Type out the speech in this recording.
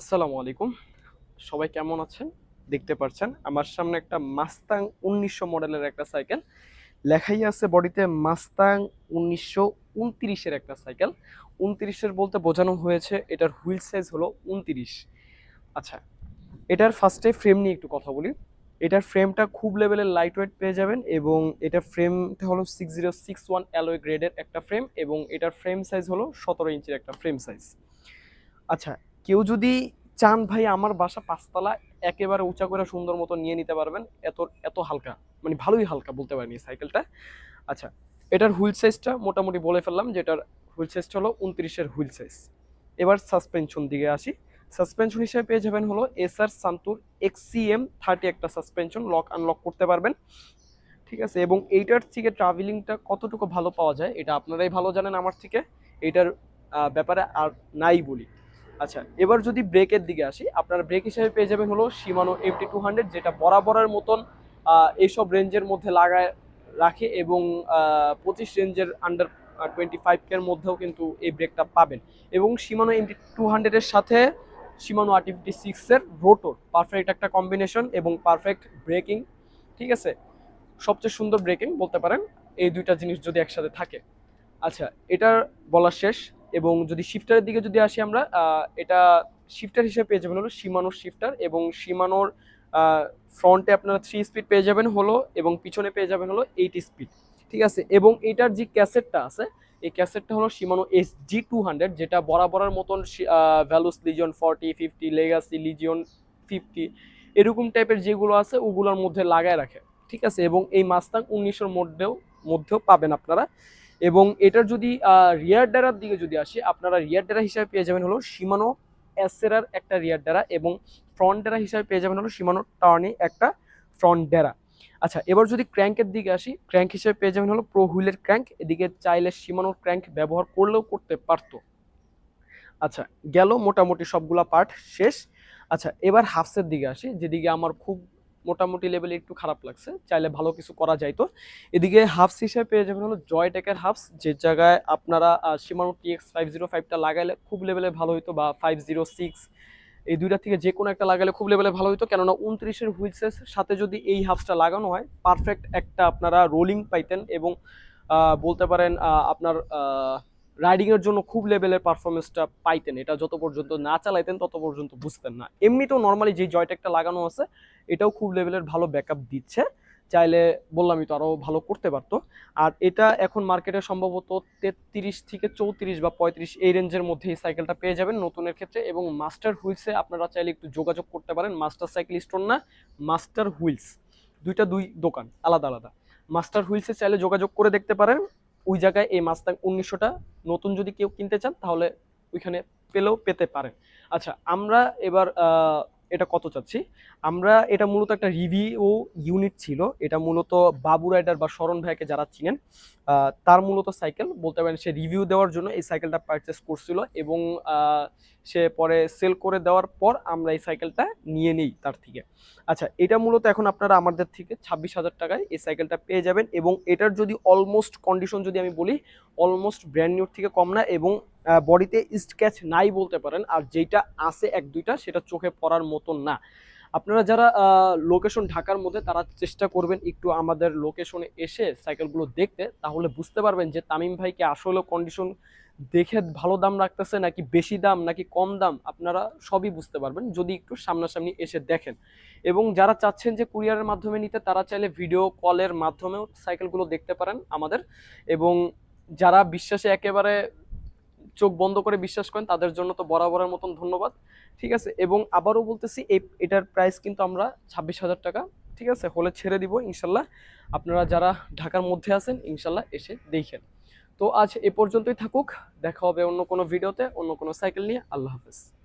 আসসালামু আলাইকুম। সবাই কেমন আছেন? দেখতে পাচ্ছেন আমার সামনে একটা মাস্তাং উনিশশো মডেলের একটা সাইকেল। লেখাই আছে বডিতে মাস্তাং উনিশশো উনত্রিশের একটা সাইকেল। উনত্রিশের বলতে বোঝানো হয়েছে, এটার হুইল সাইজ হলো উনত্রিশ। আচ্ছা এটার ফার্স্টে ফ্রেম নিয়ে একটু কথা বলি। এটার ফ্রেমটা খুব লেভেলের লাইট ওয়েট পেয়ে যাবেন এবং এটার ফ্রেমটা হলো six zero six one alloy গ্রেডের একটা ফ্রেম এবং এটার ফ্রেম সাইজ হলো সতেরো ইঞ্চির একটা ফ্রেম সাইজ আচ্ছা কেউ যদি চান ভাই আমার বাসা পাঁচতলা একেবারে উঁচা করে সুন্দর মতো নিয়ে নিতে পারবেন। এত এত হালকা মানে ভালোই হালকা বলতে পারেন এই সাইকেলটা। আচ্ছা এটার হুইল সাইজটা মোটামুটি বলে ফেললাম যে এটার হুইল সাইজটা হলো উনত্রিশের হুইল সাইজ। এবার সাসপেনশন দিকে আসি। সাসপেনশন হিসেবে পেয়ে যাবেন হলো এসআর সান্তুর এক্সিএম থার্টি একটা সাসপেনশন লক আনলক করতে পারবেন। ঠিক আছে এবং এইটার থেকে ট্রাভেলিংটা কতটুকু ভালো পাওয়া যায় এটা আপনারাই ভালো জানেন আমার থেকে। এইটার আহ, ব্যাপারে আর নাই বলি। আচ্ছা এবার যদি ব্রেকের দিকে আসি, আপনার ব্রেক হিসেবে পেয়ে যাবেন হলো সীমানো এমটি টু হান্ড্রেড যেটা বরাবরের মতন এইসব রেঞ্জের মধ্যে লাগায়, রাখে এবং পঁচিশ রেঞ্জের আন্ডার টোয়েন্টি ফাইভ কের মধ্যেও কিন্তু এই ব্রেকটা পাবেন। এবং সীমানো এমটি টু হান্ড্রেডের সাথে সীমানো আর ফিফটি সিক্সের রোটোর পারফেক্ট একটা কম্বিনেশন এবং পারফেক্ট ব্রেকিং ঠিক আছে? সবচেয়ে সুন্দর ব্রেকিং বলতে পারেন, এই দুইটা জিনিস যদি একসাথে থাকে। আচ্ছা এটার বলা শেষ। এবং যদি শিফটারের দিকে যদি আসি আমরা এটা শিফটার হিসেবে পেয়ে যাবেন হলো সীমানোর শিফটার এবং সীমানোর ফ্রন্টে আপনারা থ্রি স্পিড পেয়ে যাবেন হলো এবং পিছনে পেয়ে যাবেন হলো এইট স্পিড ঠিক আছে? এবং এটার যে ক্যাসেটটা আছে, এই ক্যাসেটটা হলো Shimano S G two hundred যেটা বরাবরের মতন values legion forty fifty legacy legion fifty এরকম টাইপের যেগুলো আছে ওগুলোর মধ্যে লাগায় রাখে, ঠিক আছে? এবং এই মাস্তাং উনিশশোর মধ্যেও মধ্যেও পাবেন আপনারা। এবং এটার যদি রিয়ার ডেরার দিকে যদি আসি, আপনারা রিয়ার ডেরা হিসাবে পেয়ে যাবেন হলো সীমানো এসেরার একটা রিয়ার ডেরা এবং ফ্রন্ট ডেরা হিসাবে পেয়ে যাবেন হলো সীমানো টার্নি একটা ফ্রন্ট ডেরা আচ্ছা এবার যদি ক্র্যাঙ্কের দিকে আসি ক্র্যাঙ্ক হিসেবে পেয়ে যাবেন হলো প্রো হুইলের ক্র্যাঙ্ক এদিকে চাইলে সীমানোর ক্র্যাঙ্ক ব্যবহার করলেও করতে পারতো। আচ্ছা গেল মোটামুটি সবগুলা পার্ট শেষ। আচ্ছা এবার হাফসের দিকে আসি, যেদিকে আমার খুব মোটামুটি লেভেলে একটু খারাপ লাগছে, চাইলে ভালো কিছু করা যাইতো এদিকে হাফস হিসেবে পেয়ে যাবেন হলো জয় টেকের হাফস যে জায়গায় আপনারা সীমানো টিএক্স ফাইভ জিরো ফাইভটা লাগাইলে খুব লেভেলে ভালো হইতো বা ফাইভ জিরো সিক্স এই দুইটা থেকে যে কোনো একটা লাগালে খুব লেভেলে ভালো হইতো। কেননা উনত্রিশের হুইলসের সাথে যদি এই হাফসটা লাগানো হয় পারফেক্ট একটা আপনারা রোলিং পাইতেন এবং বলতে পারেন আপনার রাইডিং এর জন্য খুব লেভেলের পারফরমেন্সটা পাইতেন। এটা যত পর্যন্ত না চালাইতেন, তত পর্যন্ত বুঝতেন না। এমনিতেও নর্মালি যে জয়টেকটা লাগানো আছে, এটাও খুব লেভেলের ভালো ব্যাকআপ দিচ্ছে। চাইলে বললামই তো আরও ভালো করতে পারতো। আর এটা এখন মার্কেটে সম্ভবত তেত্রিশ থেকে চৌত্রিশ বা পঁয়ত্রিশ এই রেঞ্জের মধ্যে এই সাইকেলটা পেয়ে যাবেন নতুনের ক্ষেত্রে। এবং মাস্টার হুইলসে আপনারা চাইলে একটু যোগাযোগ করতে পারেন। মাস্টার সাইকেল স্টোর না মাস্টার হুইলস দুইটা দুই দোকান, আলাদা আলাদা। মাস্টার হুইলসে চাইলে যোগাযোগ করে দেখতে পারেন। ওই জায়গায় এই মাস্তাং উনিশশোটা নতুন যদি কেউ কিনতে চান, তাহলে ওইখানে পেলেও পেতে পারেন। আচ্ছা আমরা এবার এটা কত চাচ্ছি? আমরা এটা মূলত একটা রিভিউ ইউনিট ছিল। এটা মূলত বাবু রাইডার বা শরণ ভাইকে যারা চিনেন তার মূলত সাইকেল বলতে পারেন সে রিভিউ দেওয়ার জন্য এই সাইকেলটা পারচেস করছিল এবং সে পরে সেল করে দেওয়ার পর আমরা এই সাইকেলটা নিয়ে নিই তার থেকে। আচ্ছা এটা মূলত এখন আপনারা আমাদের থেকে ছাব্বিশ হাজার টাকায় এই সাইকেলটা পেয়ে যাবেন এবং এটার যদি অলমোস্ট কন্ডিশন যদি আমি বলি অলমোস্ট ব্র্যান্ড নিউর থেকে কম না এবং বডিতে স্ক্যাচ নাই বলতে পারেন, আর যেটা আছে এক দুইটা, সেটা চোখে পড়ার মতন না। আপনারা যারা লোকেশন ঢাকার মধ্যে, তারা চেষ্টা করবেন একটু আমাদের লোকেশনে এসে সাইকেলগুলো দেখতে, তাহলে বুঝতে পারবেন যে তামিম ভাইকে আসলে কন্ডিশন দেখে ভালো দাম রাখতেছে নাকি বেশি দাম, নাকি কম দাম, আপনারা সবই বুঝতে পারবেন, যদি একটু সামনাসামনি এসে দেখেন। এবং যারা চাচ্ছেন যে কুরিয়ারের মাধ্যমে নিতে, তারা চাইলে ভিডিও কলের মাধ্যমেও সাইকেলগুলো দেখতে পারেন আমাদের। এবং যারা বিশ্বাসে একেবারে চোখ বন্ধ করে বিশ্বাস করেন, তাদের জন্য তো বরাবরের মতন ধন্যবাদ। ঠিক আছে? এবং আবারও বলতেছি, এই, এটার প্রাইস কিন্তু আমরা ছাব্বিশ হাজার টাকা, ঠিক আছে? হলে ছেড়ে দিব, ইনশাল্লাহ। আপনারা যারা ঢাকার মধ্যে আছেন, ইনশাল্লাহ এসে দেখেন। তো আজ এ পর্যন্তই থাকুক। দেখা হবে অন্য কোনো ভিডিওতে, অন্য কোনো সাইকেল নিয়ে। আল্লাহ হাফেজ।